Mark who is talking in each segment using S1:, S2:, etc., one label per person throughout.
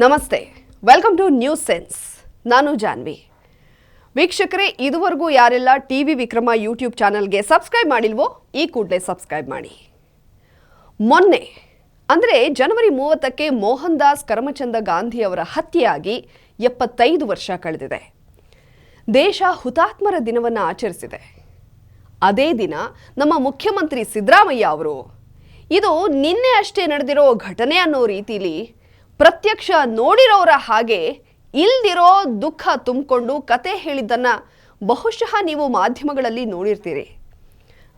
S1: ನಮಸ್ತೆ. Welcome two news sense ನಾನು ಜಾನ್ವಿ. ವೀಕ್ಷಕರೇ, ಇದುವರೆಗೂ ಯಾರೆಲ್ಲ ಟಿ ವಿ ವಿಕ್ರಮ ಯೂಟ್ಯೂಬ್ ಚಾನಲ್ಗೆ ಸಬ್ಸ್ಕ್ರೈಬ್ ಮಾಡಿಲ್ವೋ, ಈ ಕೂಡಲೇ ಸಬ್ಸ್ಕ್ರೈಬ್ ಮಾಡಿ. ಮೊನ್ನೆ, ಅಂದರೆ ಜನವರಿ ಮೂವತ್ತಕ್ಕೆ ಮೋಹನ್ ದಾಸ್ ಕರಮಚಂದ ಗಾಂಧಿ ಅವರ ಹತ್ಯೆಯಾಗಿ ಎಪ್ಪತ್ತೈದು ವರ್ಷ ಕಳೆದಿದೆ. ದೇಶ ಹುತಾತ್ಮರ ದಿನವನ್ನು ಆಚರಿಸಿದೆ. ಅದೇ ದಿನ ನಮ್ಮ ಮುಖ್ಯಮಂತ್ರಿ ಸಿದ್ದರಾಮಯ್ಯ ಅವರು, ಇದು ನಿನ್ನೆ ಅಷ್ಟೇ ನಡೆದಿರೋ ಘಟನೆ ಅನ್ನೋ ರೀತಿಲಿ ಪ್ರತ್ಯಕ್ಷ ನೋಡಿರೋರ ಹಾಗೆ ಇಲ್ದಿರೋ ದುಃಖ ತುಂಬಿಕೊಂಡು ಕತೆ ಹೇಳಿದ್ದನ್ನ ಬಹುಶಃ ನೀವು ಮಾಧ್ಯಮಗಳಲ್ಲಿ ನೋಡಿರ್ತೀರಿ.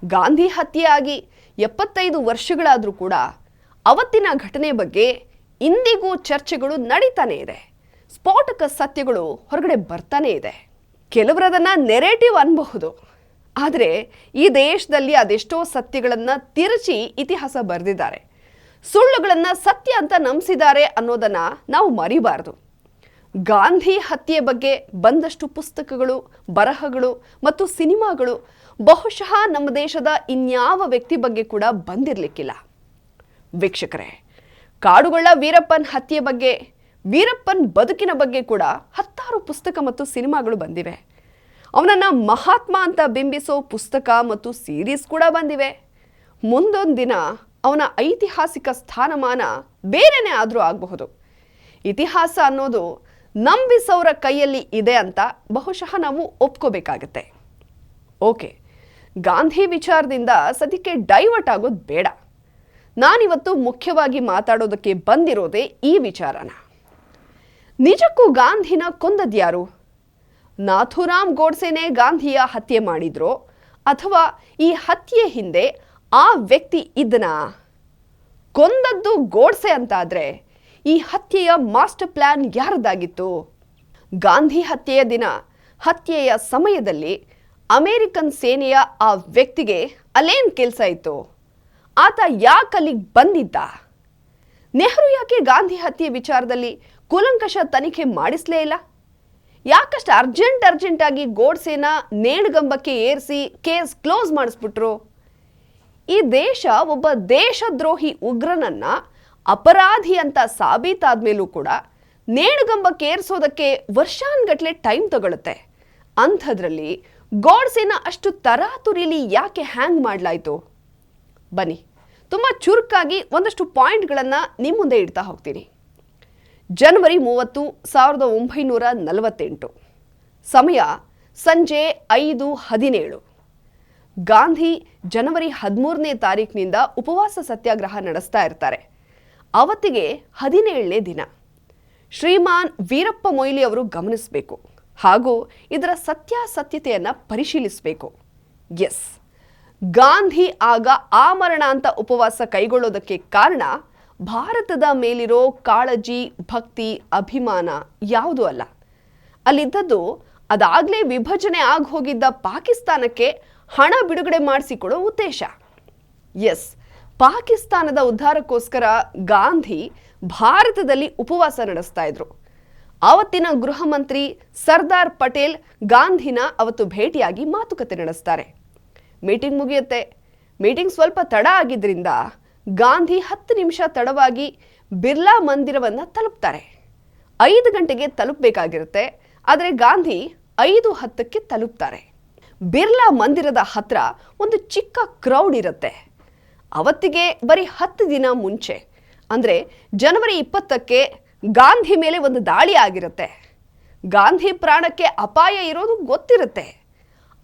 S1: ಗಾಂಧಿ ಹತ್ಯೆಯಾಗಿ ಎಪ್ಪತ್ತೈದು ವರ್ಷಗಳಾದರೂ ಕೂಡ ಅವತ್ತಿನ ಘಟನೆ ಬಗ್ಗೆ ಇಂದಿಗೂ ಚರ್ಚೆಗಳು ನಡೀತಾನೆ ಇದೆ. ಸ್ಫೋಟಕ ಸತ್ಯಗಳು ಹೊರಗಡೆ ಬರ್ತಾನೆ ಇದೆ. ಕೆಲವರದನ್ನ ನೆರೇಟಿವ್ ಅನ್ಬಹುದು. ಆದರೆ ಈ ದೇಶದಲ್ಲಿ ಅದೆಷ್ಟೋ ಸತ್ಯಗಳನ್ನು ತಿರುಚಿ ಇತಿಹಾಸ ಬರೆದಿದ್ದಾರೆ. ಸುಳ್ಳುಗಳನ್ನು ಸತ್ಯ ಅಂತ ನಂಬಿಸಿದ್ದಾರೆ ಅನ್ನೋದನ್ನ ನಾವು ಮರಿಬಾರದು. ಗಾಂಧಿ ಹತ್ಯೆ ಬಗ್ಗೆ ಬಂದಷ್ಟು ಪುಸ್ತಕಗಳು, ಬರಹಗಳು ಮತ್ತು ಸಿನಿಮಾಗಳು ಬಹುಶಃ ನಮ್ಮ ದೇಶದ ಇನ್ಯಾವ ವ್ಯಕ್ತಿ ಬಗ್ಗೆ ಕೂಡ ಬಂದಿರಲಿಕ್ಕಿಲ್ಲ. ವೀಕ್ಷಕರೇ ಕಾಡುಗಳ ವೀರಪ್ಪನ್ ಹತ್ಯೆ ಬಗ್ಗೆ, ವೀರಪ್ಪನ್ ಬದುಕಿನ ಬಗ್ಗೆ ಕೂಡ ಹತ್ತಾರು ಪುಸ್ತಕ ಮತ್ತು ಸಿನಿಮಾಗಳು ಬಂದಿವೆ. ಅವನನ್ನು ಮಹಾತ್ಮ ಅಂತ ಬಿಂಬಿಸೋ ಪುಸ್ತಕ ಮತ್ತು ಸೀರೀಸ್ ಕೂಡ ಬಂದಿವೆ. ಮುಂದೊಂದು ದಿನ ಅವನ ಐತಿಹಾಸಿಕ ಸ್ಥಾನಮಾನ ಬೇರೆನೇ ಆದರೂ ಆಗಬಹುದು. ಇತಿಹಾಸ ಅನ್ನೋದು ನಂಬಿಸೋರ ಕೈಯಲ್ಲಿ ಇದೆ ಅಂತ ಬಹುಶಃ ನಾವು ಒಪ್ಕೋಬೇಕಾಗತ್ತೆ. ಓಕೆ, ಗಾಂಧಿ ವಿಚಾರದಿಂದ ಸದ್ಯಕ್ಕೆ ಡೈವರ್ಟ್ ಆಗೋದು ಬೇಡ. ನಾನಿವತ್ತು ಮುಖ್ಯವಾಗಿ ಮಾತಾಡೋದಕ್ಕೆ ಬಂದಿರೋದೇ ಈ ವಿಚಾರನ. ನಿಜಕ್ಕೂ ಗಾಂಧಿನ ಕೊಂದದ್ಯಾರು ನಾಥುರಾಮ್ ಗೋಡ್ಸೆನೇ ಗಾಂಧಿಯ ಹತ್ಯೆ ಮಾಡಿದ್ರೋ ಅಥವಾ ಈ ಹತ್ಯೆ ಹಿಂದೆ ಆ ವ್ಯಕ್ತಿ ಇದನ್ನ ಕೊಂದದ್ದು ಗೋಡ್ಸೆ ಅಂತಾದರೆ ಈ ಹತ್ಯೆಯ ಮಾಸ್ಟರ್ ಪ್ಲ್ಯಾನ್ ಯಾರದಾಗಿತ್ತು ಗಾಂಧಿ ಹತ್ಯೆಯ ದಿನ, ಹತ್ಯೆಯ ಸಮಯದಲ್ಲಿ ಅಮೇರಿಕನ್ ಸೇನೆಯ ಆ ವ್ಯಕ್ತಿಗೆ ಅಲ್ಲೇನು ಕೆಲಸ ಇತ್ತು? ಆತ ಯಾಕೆ ಅಲ್ಲಿಗೆ ಬಂದಿದ್ದ? ನೆಹರು ಯಾಕೆ ಗಾಂಧಿ ಹತ್ಯೆ ವಿಚಾರದಲ್ಲಿ ಕೂಲಂಕಷ ತನಿಖೆ ಮಾಡಿಸಲೇ ಇಲ್ಲ? ಯಾಕಷ್ಟು ಅರ್ಜೆಂಟ್ ಅರ್ಜೆಂಟಾಗಿ ಗೋಡ್ಸೆನ ನೇಣುಗಂಬಕ್ಕೆ ಏರಿಸಿ ಕೇಸ್ ಕ್ಲೋಸ್ ಮಾಡಿಸ್ಬಿಟ್ರು? ಈ ದೇಶ ಒಬ್ಬ ದೇಶದ್ರೋಹಿ ಉಗ್ರನನ್ನ ಅಪರಾಧಿ ಅಂತ ಸಾಬೀತಾದ್ಮೇಲೂ ಕೂಡ ನೇಣುಗಂಬಕ್ಕೆ ಏರಿಸೋದಕ್ಕೆ ವರ್ಷಾನ್ಗಟ್ಲೆ ಟೈಮ್ ತಗೊಳುತ್ತೆ. ಅಂಥದ್ರಲ್ಲಿ ಗೋಡ್ಸೆನ ಅಷ್ಟು ತರಾತುರಿಲಿ ಯಾಕೆ ಹ್ಯಾಂಗ್ ಮಾಡಲಾಯಿತು? ಬನ್ನಿ, ತುಂಬ ಚುರುಕಾಗಿ ಒಂದಷ್ಟು ಪಾಯಿಂಟ್ಗಳನ್ನು ನಿಮ್ಮ ಮುಂದೆ ಇಡ್ತಾ ಹೋಗ್ತೀನಿ. ಜನವರಿ ಮೂವತ್ತು, ಸಾವಿರದ ಒಂಬೈನೂರ ನಲವತ್ತೆಂಟು. ಸಮಯ ಸಂಜೆ ಐದು ಹದಿನೇಳು. ಗಾಂಧಿ ಜನವರಿ ಹದಿಮೂರನೇ ತಾರೀಕಿನಿಂದ ಉಪವಾಸ ಸತ್ಯಾಗ್ರಹ ನಡೆಸ್ತಾ ಇರ್ತಾರೆ. ಅವತ್ತಿಗೆ ಹದಿನೇಳನೇ ದಿನ. ಶ್ರೀಮಾನ್ ವೀರಪ್ಪ ಮೊಯ್ಲಿ ಅವರು ಗಮನಿಸಬೇಕು ಹಾಗೂ ಇದರ ಸತ್ಯಾಸತ್ಯತೆಯನ್ನು ಪರಿಶೀಲಿಸಬೇಕು. ಎಸ್. ಗಾಂಧಿ ಆಗ ಆಮರಣ ಅಂತ ಉಪವಾಸ ಕೈಗೊಳ್ಳೋದಕ್ಕೆ ಕಾರಣ ಭಾರತದ ಮೇಲಿರೋ ಕಾಳಜಿ, ಭಕ್ತಿ, ಅಭಿಮಾನ ಯಾವುದೂ ಅಲ್ಲ. ಅಲ್ಲಿದ್ದದ್ದು ಅದಾಗಲೇ ವಿಭಜನೆ ಆಗಿ ಹೋಗಿದ್ದ ಪಾಕಿಸ್ತಾನಕ್ಕೆ ಹಣ ಬಿಡುಗಡೆ ಮಾಡಿಸಿಕೊಡೋ ಉದ್ದೇಶ. ಎಸ್, ಪಾಕಿಸ್ತಾನದ ಉದ್ಧಾರಕ್ಕೋಸ್ಕರ ಗಾಂಧಿ ಭಾರತದಲ್ಲಿ ಉಪವಾಸ ನಡೆಸ್ತಾ ಇದ್ರು. ಆವತ್ತಿನ ಗೃಹ ಮಂತ್ರಿ ಸರ್ದಾರ್ ಪಟೇಲ್ ಗಾಂಧಿನ ಅವತ್ತು ಭೇಟಿಯಾಗಿ ಮಾತುಕತೆ ನಡೆಸ್ತಾರೆ. ಮೀಟಿಂಗ್ ಮುಗಿಯುತ್ತೆ. ಮೀಟಿಂಗ್ ಸ್ವಲ್ಪ ತಡ ಆಗಿದ್ರಿಂದ ಗಾಂಧಿ ಹತ್ತು ನಿಮಿಷ ತಡವಾಗಿ ಬಿರ್ಲಾ ಮಂದಿರವನ್ನು ತಲುಪ್ತಾರೆ. ಐದು ಗಂಟೆಗೆ ತಲುಪಬೇಕಾಗಿರುತ್ತೆ, ಆದರೆ ಗಾಂಧಿ ಐದು ಹತ್ತಕ್ಕೆ ತಲುಪ್ತಾರೆ. ಬಿರ್ಲಾ ಮಂದಿರದ ಹತ್ರ ಒಂದು ಚಿಕ್ಕ ಕ್ರೌಡ್ ಇರುತ್ತೆ. ಅವತ್ತಿಗೆ ಬರೀ ಹತ್ತು ದಿನ ಮುಂಚೆ. ಅಂದರೆ ಜನವರಿ ಇಪ್ಪತ್ತಕ್ಕೆ ಗಾಂಧಿ ಮೇಲೆ ಒಂದು ದಾಳಿ ಆಗಿರುತ್ತೆ. ಗಾಂಧಿ ಪ್ರಾಣಕ್ಕೆ ಅಪಾಯ ಇರೋದು ಗೊತ್ತಿರುತ್ತೆ.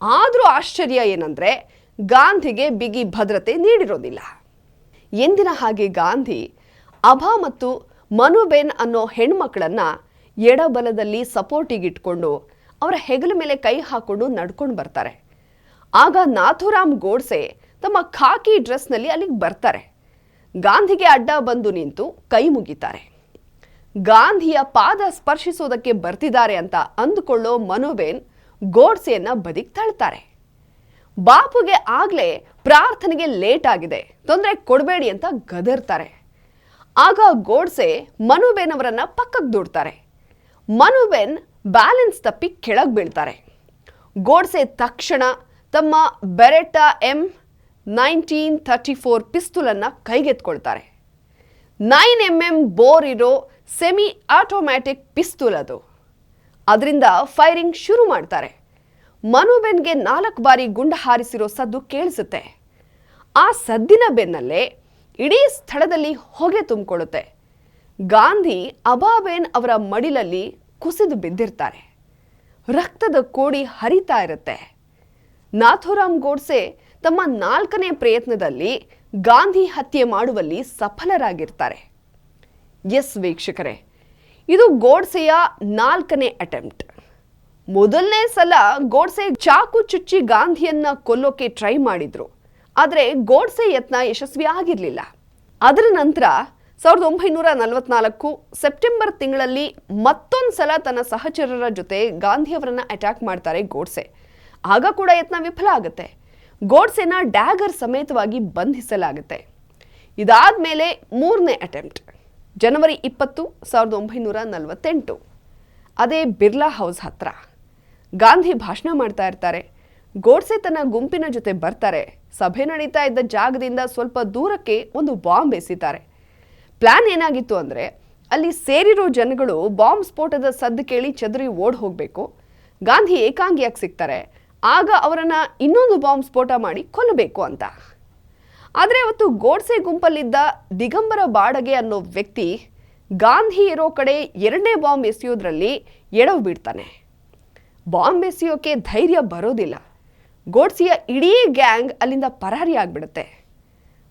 S1: ಆದರೂ ಆಶ್ಚರ್ಯ ಏನಂದರೆ ಗಾಂಧಿಗೆ ಬಿಗಿ ಭದ್ರತೆ ನೀಡಿರೋದಿಲ್ಲ. ಎಂದಿನ ಹಾಗೆ ಗಾಂಧಿ ಅಭಾ ಮತ್ತು ಮನುಬೆನ್ ಅನ್ನೋ ಹೆಣ್ಮಕ್ಳನ್ನು ಎಡಬಲದಲ್ಲಿ ಸಪೋರ್ಟಿಗಿಟ್ಕೊಂಡು ಅವರ ಹೆಗಲ ಮೇಲೆ ಕೈ ಹಾಕೊಂಡು ನಡ್ಕೊಂಡು ಬರ್ತಾರೆ. ಆಗ ನಾಥುರಾಮ್ ಗೋಡ್ಸೆ ತಮ್ಮ ಖಾಕಿ ಡ್ರೆಸ್ನಲ್ಲಿ ಅಲ್ಲಿಗೆ ಬರ್ತಾರೆ. ಗಾಂಧಿಗೆ ಅಡ್ಡ ಬಂದು ನಿಂತು ಕೈ ಮುಗಿತಾರೆ. ಗಾಂಧಿಯ ಪಾದ ಸ್ಪರ್ಶಿಸೋದಕ್ಕೆ ಬರ್ತಿದ್ದಾರೆ ಅಂತ ಅಂದುಕೊಳ್ಳೋ ಮನೋಬೇನ್ ಗೋಡ್ಸೆಯನ್ನ ಬದಿಗೆ ತಳ್ತಾರೆ. ಬಾಪುಗೆ ಆಗ್ಲೇ ಪ್ರಾರ್ಥನೆಗೆ ಲೇಟ್ ಆಗಿದೆ. ತೊಂದರೆ ಕೊಡಬೇಡಿ ಅಂತ ಗದರ್ತಾರೆ. ಆಗ ಗೋಡ್ಸೆ ಮನುಬೇನ್ ಅವರನ್ನ ಪಕ್ಕಕ್ಕೆ ದೂಡ್ತಾರೆ. ಮನುಬೇನ್ ಬ್ಯಾಲೆನ್ಸ್ ತಪ್ಪಿ ಕೆಳಗೆ ಬೀಳ್ತಾರೆ. ಗೋಡ್ಸೆ ತಕ್ಷಣ ತಮ್ಮ Beretta M nineteen thirty four ಪಿಸ್ತೂಲನ್ನು ಕೈಗೆತ್ಕೊಳ್ತಾರೆ. ನೈನ್ ಎಂ ಎಂ ಬೋರ್ ಇರೋ ಸೆಮಿ ಆಟೋಮ್ಯಾಟಿಕ್ ಪಿಸ್ತೂಲ್ ಅದು. ಅದರಿಂದ ಫೈರಿಂಗ್ ಶುರು ಮಾಡ್ತಾರೆ. ಮನುಬೆನ್ಗೆ ನಾಲ್ಕು ಬಾರಿ ಗುಂಡು ಹಾರಿಸಿರೋ ಸದ್ದು ಕೇಳಿಸುತ್ತೆ. ಆ ಸದ್ದಿನ ಬೆನ್ನಲ್ಲೇ ಇಡೀ ಸ್ಥಳದಲ್ಲಿ ಹೊಗೆ ತುಂಬಿಕೊಳ್ಳುತ್ತೆ. ಗಾಂಧಿ ಅಬಾಬೇನ್ ಅವರ ಮಡಿಲಲ್ಲಿ ಕುಸಿದು ಬಿದ್ದಿರ್ತಾರೆ. ರಕ್ತದ ಕೋಡಿ ಹರಿತಾ ಇರುತ್ತೆ. ನಾಥುರಾಮ್ ಗೋಡ್ಸೆ ತಮ್ಮ ನಾಲ್ಕನೇ ಪ್ರಯತ್ನದಲ್ಲಿ ಗಾಂಧಿ ಹತ್ಯೆ ಮಾಡುವಲ್ಲಿ ಸಫಲರಾಗಿರ್ತಾರೆ. ಎಸ್ ವೀಕ್ಷಕರೇ, ಇದು ಗೋಡ್ಸೆಯ ನಾಲ್ಕನೇ ಅಟೆಂಪ್ಟ್ ಮೊದಲನೇ ಸಲ ಗೋಡ್ಸೆ ಚಾಕು ಚುಚ್ಚಿ ಗಾಂಧಿಯನ್ನ ಕೊಲ್ಲೋಕೆ ಟ್ರೈ ಮಾಡಿದ್ರು. ಆದರೆ ಗೋಡ್ಸೆ ಯತ್ನ ಯಶಸ್ವಿ ಆಗಿರಲಿಲ್ಲ ಅದರ ನಂತರ ಸಾವಿರದ ಒಂಬೈನೂರ ನಲವತ್ನಾಲ್ಕು ಸೆಪ್ಟೆಂಬರ್ ತಿಂಗಳಲ್ಲಿ ಮತ್ತೊಂದು ಸಲ ತನ್ನ ಸಹಚರರ ಜೊತೆ ಗಾಂಧಿಯವರನ್ನ ಅಟ್ಯಾಕ್ ಮಾಡ್ತಾರೆ ಗೋಡ್ಸೆ. ಆಗ ಕೂಡ ಯತ್ನ ವಿಫಲ ಆಗುತ್ತೆ. ಗೋಡ್ಸೆನ ಡ್ಯಾಗರ್ ಸಮೇತವಾಗಿ ಬಂಧಿಸಲಾಗುತ್ತೆ. ಇದಾದ ಮೇಲೆ ಮೂರನೇ ಅಟೆಂಪ್ಟ್ ಜನವರಿ ಇಪ್ಪತ್ತು, ಸಾವಿರದ ಒಂಬೈನೂರ ನಲವತ್ತೆಂಟು. ಅದೇ ಬಿರ್ಲಾ ಹೌಸ್ ಹತ್ರ. ಗಾಂಧಿ ಭಾಷಣ ಮಾಡ್ತಾ ಇರ್ತಾರೆ. ಗೋಡ್ಸೆ ತನ್ನ ಗುಂಪಿನ ಜೊತೆ ಬರ್ತಾರೆ. ಸಭೆ ನಡೀತಾ ಇದ್ದ ಜಾಗದಿಂದ ಸ್ವಲ್ಪ ದೂರಕ್ಕೆ ಒಂದು ಬಾಂಬ್ ಎಸಿತಾರೆ. ಪ್ಲಾನ್ ಏನಾಗಿತ್ತು ಅಂದರೆ, ಅಲ್ಲಿ ಸೇರಿರೋ ಜನಗಳು ಬಾಂಬ್ ಸ್ಫೋಟದ ಸದ್ದು ಕೇಳಿ ಚದರಿ ಓಡ್ ಹೋಗಬೇಕು. ಗಾಂಧಿ ಏಕಾಂಗಿಯಾಗಿ ಸಿಗ್ತಾರೆ. ಆಗ ಅವರನ್ನು ಇನ್ನೊಂದು ಬಾಂಬ್ ಸ್ಫೋಟ ಮಾಡಿ ಕೊಲ್ಲಬೇಕು ಅಂತ. ಆದರೆ ಅವತ್ತು ಗೋಡ್ಸೆ ಗುಂಪಲ್ಲಿದ್ದ ದಿಗಂಬರ ಬಾಡಗೆ ಅನ್ನೋ ವ್ಯಕ್ತಿ ಗಾಂಧಿ ಇರೋ ಕಡೆ ಎರಡನೇ ಬಾಂಬ್ ಎಸೆಯೋದ್ರಲ್ಲಿ ಎಡವು ಬಿಡ್ತಾನೆ ಬಾಂಬ್ ಎಸೆಯೋಕೆ ಧೈರ್ಯ ಬರೋದಿಲ್ಲ. ಗೋಡ್ಸೆಯ ಇಡೀ ಗ್ಯಾಂಗ್ ಅಲ್ಲಿಂದ ಪರಾರಿ ಆಗ್ಬಿಡುತ್ತೆ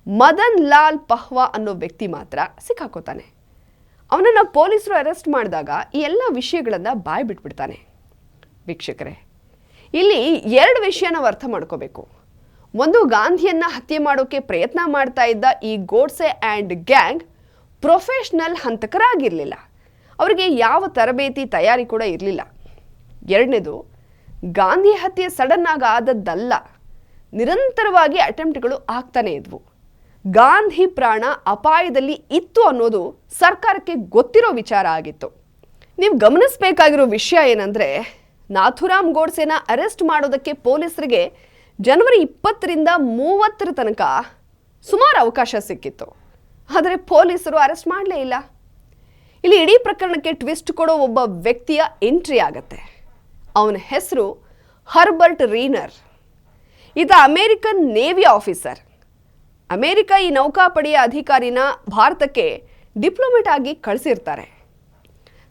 S1: ಮದನ್ ಲಾಲ್ ಪಹ್ವಾ ಅನ್ನೋ ವ್ಯಕ್ತಿ ಮಾತ್ರ ಸಿಕ್ಕಾಕೋತಾನೆ. ಅವನನ್ನು ಪೊಲೀಸರು ಅರೆಸ್ಟ್ ಮಾಡಿದಾಗ ಈ ಎಲ್ಲ ವಿಷಯಗಳನ್ನು ಬಾಯ್ ಬಿಟ್ಬಿಡ್ತಾನೆ. ವೀಕ್ಷಕರೇ, ಇಲ್ಲಿ ಎರಡು ವಿಷಯ ನಾವು ಅರ್ಥ ಮಾಡ್ಕೋಬೇಕು. ಒಂದು, ಗಾಂಧಿಯನ್ನು ಹತ್ಯೆ ಮಾಡೋಕ್ಕೆ ಪ್ರಯತ್ನ ಮಾಡ್ತಾ ಇದ್ದ ಈ ಗೋಡ್ಸೆ ಆ್ಯಂಡ್ ಗ್ಯಾಂಗ್ ಪ್ರೊಫೆಷ್ನಲ್ ಹಂತಕರಾಗಿರಲಿಲ್ಲ. ಅವರಿಗೆ ಯಾವ ತರಬೇತಿ ತಯಾರಿ ಕೂಡ ಇರಲಿಲ್ಲ. ಎರಡನೇದು, ಗಾಂಧಿ ಹತ್ಯೆ ಸಡನ್ನಾಗಿ ಆದದ್ದಲ್ಲ. ನಿರಂತರವಾಗಿ ಅಟೆಂಪ್ಟ್ಗಳು ಆಗ್ತಾನೇ ಇದ್ವು. ಗಾಂಧಿ ಪ್ರಾಣ ಅಪಾಯದಲ್ಲಿ ಇತ್ತು ಅನ್ನೋದು ಸರ್ಕಾರಕ್ಕೆ ಗೊತ್ತಿರೋ ವಿಚಾರ ಆಗಿತ್ತು. ನೀವು ಗಮನಿಸಬೇಕಾಗಿರೋ ವಿಷಯ ಏನಂದ್ರೆ, ನಾಥುರಾಮ್ ಗೋಡ್ಸೆನ ಅರೆಸ್ಟ್ ಮಾಡೋದಕ್ಕೆ ಪೊಲೀಸರಿಗೆ ಜನವರಿ ಇಪ್ಪತ್ತರಿಂದ ಮೂವತ್ತರ ತನಕ ಸುಮಾರು ಅವಕಾಶ ಸಿಕ್ಕಿತ್ತು. ಆದರೆ ಪೊಲೀಸರು ಅರೆಸ್ಟ್ ಮಾಡಲೇ ಇಲ್ಲ. ಇಲ್ಲಿ ಇಡೀ ಪ್ರಕರಣಕ್ಕೆ ಟ್ವಿಸ್ಟ್ ಕೊಡೋ ಒಬ್ಬ ವ್ಯಕ್ತಿಯ ಎಂಟ್ರಿ ಆಗತ್ತೆ. ಅವನ ಹೆಸರು ಹರ್ಬರ್ಟ್ ರೀನರ್. ಈತ ಅಮೇರಿಕನ್ ನೇವಿ ಆಫೀಸರ್. ಅಮೇರಿಕ ಈ ನೌಕಾಪಡೆಯ ಅಧಿಕಾರಿನ ಭಾರತಕ್ಕೆ ಡಿಪ್ಲೊಮೆಟ್ ಆಗಿ ಕಳಿಸಿರ್ತಾರೆ.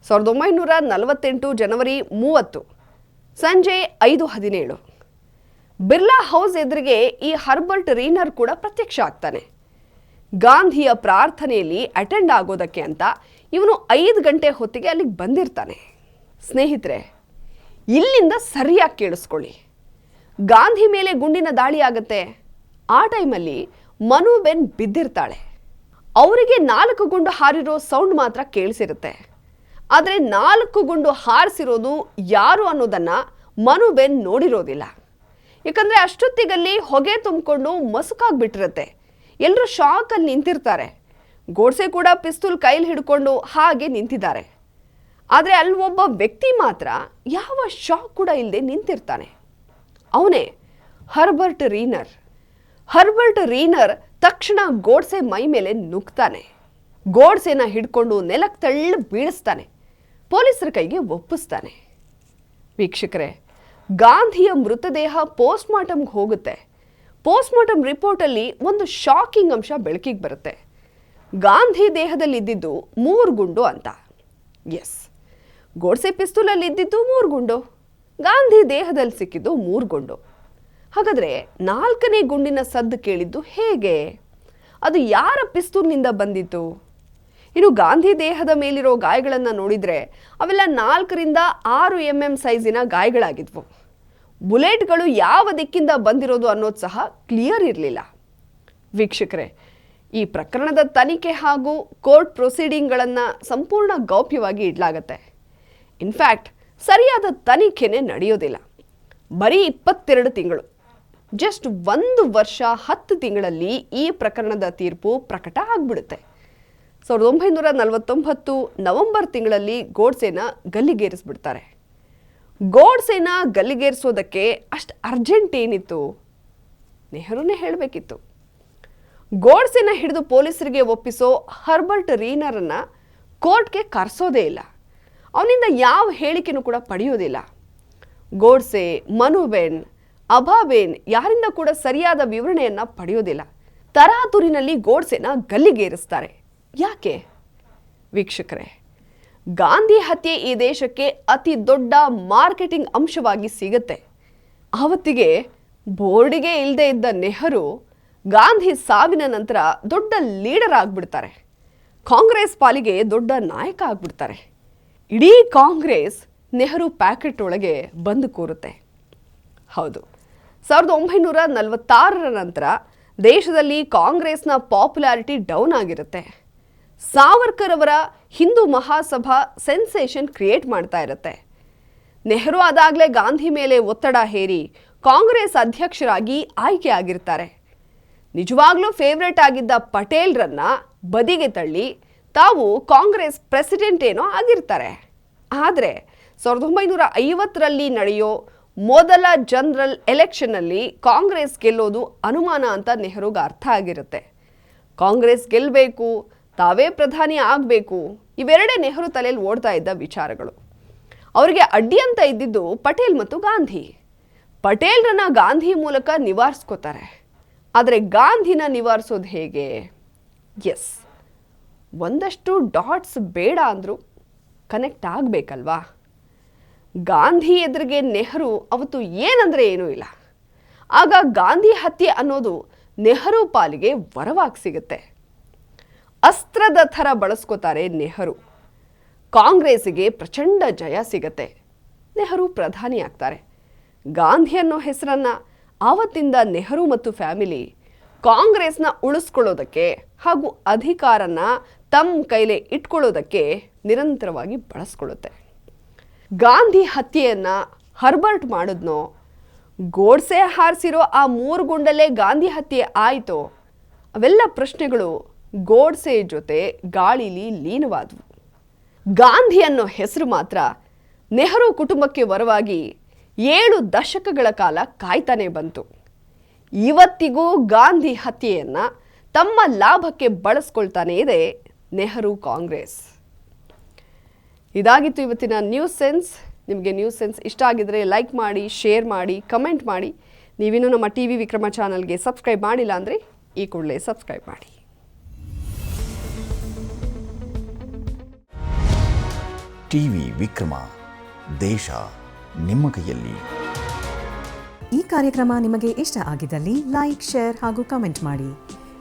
S1: ಸಾವಿರದ ಒಂಬೈನೂರ ನಲವತ್ತೆಂಟು ಜನವರಿ ಮೂವತ್ತು, ಸಂಜೆ ಐದು ಹದಿನೇಳು. ಬಿರ್ಲಾ ಹೌಸ್ ಎದುರಿಗೆ ಈ ಹರ್ಬರ್ಟ್ ರೀನರ್ ಕೂಡ ಪ್ರತ್ಯಕ್ಷ ಆಗ್ತಾನೆ. ಗಾಂಧಿಯ ಪ್ರಾರ್ಥನೆಯಲ್ಲಿ ಅಟೆಂಡ್ ಆಗೋದಕ್ಕೆ ಅಂತ ಇವನು ಐದು ಗಂಟೆ ಹೊತ್ತಿಗೆ ಅಲ್ಲಿಗೆ ಬಂದಿರ್ತಾನೆ. ಸ್ನೇಹಿತರೆ, ಇಲ್ಲಿಂದ ಸರಿಯಾಗಿ ಕೇಳಿಸ್ಕೊಳ್ಳಿ. ಗಾಂಧಿ ಮೇಲೆ ಗುಂಡಿನ ದಾಳಿ ಆಗತ್ತೆ. ಆ ಟೈಮಲ್ಲಿ ಮನು ಬೆನ್ ಬಿದ್ದಿರ್ತಾಳೆ. ಅವರಿಗೆ ನಾಲ್ಕು ಗುಂಡು ಹಾರಿರೋ ಸೌಂಡ್ ಮಾತ್ರ ಕೇಳಿಸಿರುತ್ತೆ. ಆದರೆ ನಾಲ್ಕು ಗುಂಡು ಹಾರಿಸಿರೋದು ಯಾರು ಅನ್ನೋದನ್ನು ಮನು ಬೆನ್ ನೋಡಿರೋದಿಲ್ಲ. ಯಾಕಂದರೆ ಅಷ್ಟೊತ್ತಿಗಲ್ಲಿ ಹೊಗೆ ತುಂಬಿಕೊಂಡು ಮಸುಕಾಗ್ಬಿಟ್ಟಿರುತ್ತೆ. ಎಲ್ಲರೂ ಶಾಕಲ್ಲಿ ನಿಂತಿರ್ತಾರೆ. ಗೋಡ್ಸೆ ಕೂಡ ಪಿಸ್ತೂಲ್ ಕೈಲಿ ಹಿಡ್ಕೊಂಡು ಹಾಗೆ ನಿಂತಿದ್ದಾರೆ. ಆದರೆ ಅಲ್ಲಿ ಒಬ್ಬ ವ್ಯಕ್ತಿ ಮಾತ್ರ ಯಾವ ಶಾಕ್ ಕೂಡ ಇಲ್ಲದೆ ನಿಂತಿರ್ತಾನೆ. ಅವನೇ ಹರ್ಬರ್ಟ್ ರೀನರ್. ಹರ್ಬರ್ಟ್ ರೀನರ್ ತಕ್ಷಣ ಗೋಡ್ಸೆ ಮೈ ಮೇಲೆ ನುಗ್ತಾನೆ. ಗೋಡ್ಸೆನ ಹಿಡ್ಕೊಂಡು ನೆಲಕ್ಕೆ ತಳ್ಳು ಬೀಳಿಸ್ತಾನೆ. ಪೊಲೀಸರ ಕೈಗೆ ಒಪ್ಪಿಸ್ತಾನೆ. ವೀಕ್ಷಕರೇ, ಗಾಂಧಿಯ ಮೃತದೇಹ ಪೋಸ್ಟ್ಮಾರ್ಟಮ್ಗೆ ಹೋಗುತ್ತೆ. ಪೋಸ್ಟ್ಮಾರ್ಟಮ್ ರಿಪೋರ್ಟಲ್ಲಿ ಒಂದು ಶಾಕಿಂಗ್ ಅಂಶ ಬೆಳಕಿಗೆ ಬರುತ್ತೆ. ಗಾಂಧಿ ದೇಹದಲ್ಲಿ ಇದ್ದಿದ್ದು ಮೂರು ಗುಂಡು ಅಂತ. ಎಸ್, ಗೋಡ್ಸೆ ಪಿಸ್ತೂಲಲ್ಲಿ ಇದ್ದಿದ್ದು ಮೂರು ಗುಂಡು. ಗಾಂಧಿ ದೇಹದಲ್ಲಿ ಸಿಕ್ಕಿದ್ದು ಮೂರು ಗುಂಡು. ಹಾಗಾದರೆ ನಾಲ್ಕನೇ ಗುಂಡಿನ ಸದ್ದು ಕೇಳಿದ್ದು ಹೇಗೆ? ಅದು ಯಾರ ಪಿಸ್ತೂಲ್ನಿಂದ ಬಂದಿತ್ತು? ಇನ್ನು ಗಾಂಧಿ ದೇಹದ ಮೇಲಿರೋ ಗಾಯಗಳನ್ನು ನೋಡಿದರೆ ಅವೆಲ್ಲ ನಾಲ್ಕರಿಂದ ಆರು ಎಂ ಎಂ ಸೈಜಿನ ಗಾಯಗಳಾಗಿದ್ವು. ಬುಲೆಟ್ಗಳು ಯಾವ ದಿಕ್ಕಿಂದ ಬಂದಿರೋದು ಅನ್ನೋದು ಸಹ ಕ್ಲಿಯರ್ ಇರಲಿಲ್ಲ. ವೀಕ್ಷಕರೇ, ಈ ಪ್ರಕರಣದ ತನಿಖೆ ಹಾಗೂ ಕೋರ್ಟ್ ಪ್ರೊಸೀಡಿಂಗ್ಗಳನ್ನು ಸಂಪೂರ್ಣ ಗೌಪ್ಯವಾಗಿ ಇಡಲಾಗತ್ತೆ. ಇನ್ಫ್ಯಾಕ್ಟ್, ಸರಿಯಾದ ತನಿಖೆನೇ ನಡೆಯೋದಿಲ್ಲ. ಬರೀ ಇಪ್ಪತ್ತೆರಡು ತಿಂಗಳು. ಜಸ್ಟ್ ಒಂದು ವರ್ಷ, ಹತ್ತು ತಿಂಗಳಲ್ಲಿ ಈ ಪ್ರಕರಣದ ತೀರ್ಪು ಪ್ರಕಟ ಆಗ್ಬಿಡುತ್ತೆ. ಸಾವಿರದ ಒಂಬೈನೂರ ನಲವತ್ತೊಂಬತ್ತು ನವೆಂಬರ್ ತಿಂಗಳಲ್ಲಿ ಗೋಡ್ಸೇನ ಗಲ್ಲಿಗೇರಿಸ್ಬಿಡ್ತಾರೆ. ಗೋಡ್ಸೇನ ಗಲ್ಲಿಗೇರಿಸೋದಕ್ಕೆ ಅಷ್ಟು ಅರ್ಜೆಂಟ್ ಏನಿತ್ತು? ನೆಹರೂನೇ ಹೇಳಬೇಕಿತ್ತು. ಗೋಡ್ಸೇನ ಹಿಡಿದು ಪೊಲೀಸರಿಗೆ ಒಪ್ಪಿಸೋ ಹರ್ಬರ್ಟ್ ರೀನರನ್ನು ಕೋರ್ಟ್ಗೆ ಕರೆಸೋದೇ ಇಲ್ಲ. ಅವನಿಂದ ಯಾವ ಹೇಳಿಕೆನೂ ಕೂಡ ಪಡೆಯೋದಿಲ್ಲ. ಗೋಡ್ಸೆ ಮನುಬೆನ್ ಅಭಾಬೇನ್ ಯಾರಿಂದ ಕೂಡ ಸರಿಯಾದ ವಿವರಣೆಯನ್ನ ಪಡೆಯೋದಿಲ್ಲ. ತರಾತುರಿನಲ್ಲಿ ಗೋಡ್ಸೆನ ಗಲ್ಲಿಗೇರಿಸ್ತಾರೆ ಯಾಕೆ? ವೀಕ್ಷಕರೇ, ಗಾಂಧಿ ಹತ್ಯೆ ಈ ದೇಶಕ್ಕೆ ಅತಿ ದೊಡ್ಡ ಮಾರ್ಕೆಟಿಂಗ್ ಅಂಶವಾಗಿ ಸಿಗುತ್ತೆ. ಆವತ್ತಿಗೆ ಬೋರ್ಡಿಗೆ ಇಲ್ಲದೆ ಇದ್ದ ನೆಹರು ಗಾಂಧಿ ಸಾವಿನ ನಂತರ ದೊಡ್ಡ ಲೀಡರ್ ಆಗ್ಬಿಡ್ತಾರೆ. ಕಾಂಗ್ರೆಸ್ ಪಾಲಿಗೆ ದೊಡ್ಡ ನಾಯಕ ಆಗ್ಬಿಡ್ತಾರೆ. ಇಡೀ ಕಾಂಗ್ರೆಸ್ ನೆಹರು ಪ್ಯಾಕೆಟ್ ಒಳಗೆ ಬಂದು ಕೂರುತ್ತೆ. ಹೌದು. ಸಾವಿರದ ಒಂಬೈನೂರ ನಲವತ್ತಾರರ ನಂತರ ದೇಶದಲ್ಲಿ ಕಾಂಗ್ರೆಸ್ನ ಪಾಪ್ಯುಲಾರಿಟಿ ಡೌನ್ ಆಗಿರುತ್ತೆ. ಸಾವರ್ಕರ್ ಅವರ ಹಿಂದೂ ಮಹಾಸಭಾ ಸೆನ್ಸೇಷನ್ ಕ್ರಿಯೇಟ್ ಮಾಡ್ತಾ ಇರುತ್ತೆ. ನೆಹರು ಆದಾಗಲೇ ಗಾಂಧಿ ಮೇಲೆ ಒತ್ತಡ ಹೇರಿ ಕಾಂಗ್ರೆಸ್ ಅಧ್ಯಕ್ಷರಾಗಿ ಆಯ್ಕೆ ಆಗಿರ್ತಾರೆ. ನಿಜವಾಗ್ಲೂ ಫೇವ್ರೆಟ್ ಆಗಿದ್ದ ಪಟೇಲ್ರನ್ನ ಬದಿಗೆ ತಳ್ಳಿ ತಾವು ಕಾಂಗ್ರೆಸ್ ಪ್ರೆಸಿಡೆಂಟ್ ಏನೋ ಆಗಿರ್ತಾರೆ. ಆದರೆ ಸಾವಿರದ ಒಂಬೈನೂರ ಐವತ್ತರಲ್ಲಿ ನಡೆಯೋ ಮೊದಲ ಜನರಲ್ ಎಲೆಕ್ಷನ್ನಲ್ಲಿ ಕಾಂಗ್ರೆಸ್ ಗೆಲ್ಲೋದು ಅನುಮಾನ ಅಂತ ನೆಹರುಗೆ ಅರ್ಥ ಆಗಿರುತ್ತೆ. ಕಾಂಗ್ರೆಸ್ ಗೆಲ್ಲಬೇಕು ತಾವೇ ಪ್ರಧಾನಿ ಆಗಬೇಕು, ಇವೆರಡೇ ನೆಹರು ತಲೆಯಲ್ಲಿ ಓಡ್ತಾ ಇದ್ದ ವಿಚಾರಗಳು. ಅವರಿಗೆ ಅಡ್ಡಿ ಅಂತ ಇದ್ದಿದ್ದು ಪಟೇಲ್ ಮತ್ತು ಗಾಂಧಿ. ಪಟೇಲ್ರನ್ನ ಗಾಂಧಿ ಮೂಲಕ ನಿವಾರಿಸ್ಕೋತಾರೆ. ಆದರೆ ಗಾಂಧಿನ ನಿವಾರಿಸೋದು ಹೇಗೆ? ಎಸ್, ಒಂದಷ್ಟು ಡಾಟ್ಸ್ ಬೇಡ ಅಂದರೂ ಕನೆಕ್ಟ್ ಆಗಬೇಕಲ್ವಾ? ಗಾಂಧಿ ಎದುರಿಗೆ ನೆಹರು ಅವತ್ತು ಏನಂದ್ರೆ ಏನೂ ಇಲ್ಲ. ಆಗ ಗಾಂಧಿ ಹತ್ಯೆ ಅನ್ನೋದು ನೆಹರು ಪಾಲಿಗೆ ವರವಾಗಿ ಸಿಗುತ್ತೆ. ಅಸ್ತ್ರದ ಥರ ಬಳಸ್ಕೋತಾರೆ ನೆಹರು. ಕಾಂಗ್ರೆಸ್ಸಿಗೆ ಪ್ರಚಂಡ ಜಯ ಸಿಗತ್ತೆ. ನೆಹರು ಪ್ರಧಾನಿ ಆಗ್ತಾರೆ. ಗಾಂಧಿ ಅನ್ನೋ ಹೆಸರನ್ನ ಆವತ್ತಿಂದ ನೆಹರು ಮತ್ತು ಫ್ಯಾಮಿಲಿ ಕಾಂಗ್ರೆಸ್ನ ಉಳಿಸ್ಕೊಳ್ಳೋದಕ್ಕೆ ಹಾಗೂ ಅಧಿಕಾರನ ತಮ್ಮ ಕೈಲೇ ಇಟ್ಕೊಳ್ಳೋದಕ್ಕೆ ನಿರಂತರವಾಗಿ ಬಳಸ್ಕೊಳ್ಳುತ್ತೆ. ಗಾಂಧಿ ಹತ್ಯೆಯನ್ನು ಹರ್ಬರ್ಟ್ ಮಾಡಿದ್ನೋ? ಗೋಡ್ಸೆ ಹಾರಿಸಿರೋ ಆ ಮೂರು ಗುಂಡಲ್ಲೇ ಗಾಂಧಿ ಹತ್ಯೆ ಆಯಿತೋ? ಅವೆಲ್ಲ ಪ್ರಶ್ನೆಗಳು ಗೋಡ್ಸೆ ಜೊತೆ ಗಾಳಿಲಿ ಲೀನವಾದವು. ಗಾಂಧಿ ಅನ್ನೋ ಹೆಸರು ಮಾತ್ರ ನೆಹರು ಕುಟುಂಬಕ್ಕೆ ವರವಾಗಿ ಏಳು ದಶಕಗಳ ಕಾಲ ಕಾಯ್ತಾನೆ ಬಂತು. ಇವತ್ತಿಗೂ ಗಾಂಧಿ ಹತ್ಯೆಯನ್ನು ತಮ್ಮ ಲಾಭಕ್ಕೆ ಬಳಸ್ಕೊಳ್ತಾನೇ ಇದೆ ನೆಹರು ಕಾಂಗ್ರೆಸ್. ಇದಾಗಿತ್ತು ಇವತ್ತಿನ ನ್ಯೂಸ್ ಸೆನ್ಸ್ ನಿಮಗೆ ನ್ಯೂಸ್ ಸೆನ್ಸ್ ಇಷ್ಟ ಆಗಿದ್ರೆ ಲೈಕ್ ಮಾಡಿ ಶೇರ್ ಮಾಡಿ ಕಮೆಂಟ್ ಮಾಡಿ. ನೀವಿನ್ನೂ ನಮ್ಮ ಟಿ ವಿ ವಿಕ್ರಮ ಚಾನಲ್ಗೆ ಸಬ್ಸ್ಕ್ರೈಬ್ ಮಾಡಿಲ್ಲ ಅಂದರೆ ಈ ಕೂಡಲೇ ಸಬ್ಸ್ಕ್ರೈಬ್ ಮಾಡಿ.
S2: ಟಿ ವಿ ವಿಕ್ರಮ ದೇಶ ನಿಮ್ಮ ಕೈಯಲ್ಲಿ.
S3: ಈ ಕಾರ್ಯಕ್ರಮ ನಿಮಗೆ ಇಷ್ಟ ಆಗಿದ್ದಲ್ಲಿ ಲೈಕ್ ಶೇರ್ ಹಾಗೂ ಕಮೆಂಟ್ ಮಾಡಿ.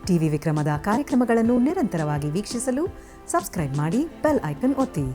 S3: ಟಿವಿ ವಿಕ್ರಮದ ಕಾರ್ಯಕ್ರಮಗಳನ್ನು ನಿರಂತರವಾಗಿ ವೀಕ್ಷಿಸಲು ಸಬ್ಸ್ಕ್ರೈಬ್ ಮಾಡಿ ಬೆಲ್ ಐಕನ್ ಒತ್ತಿ.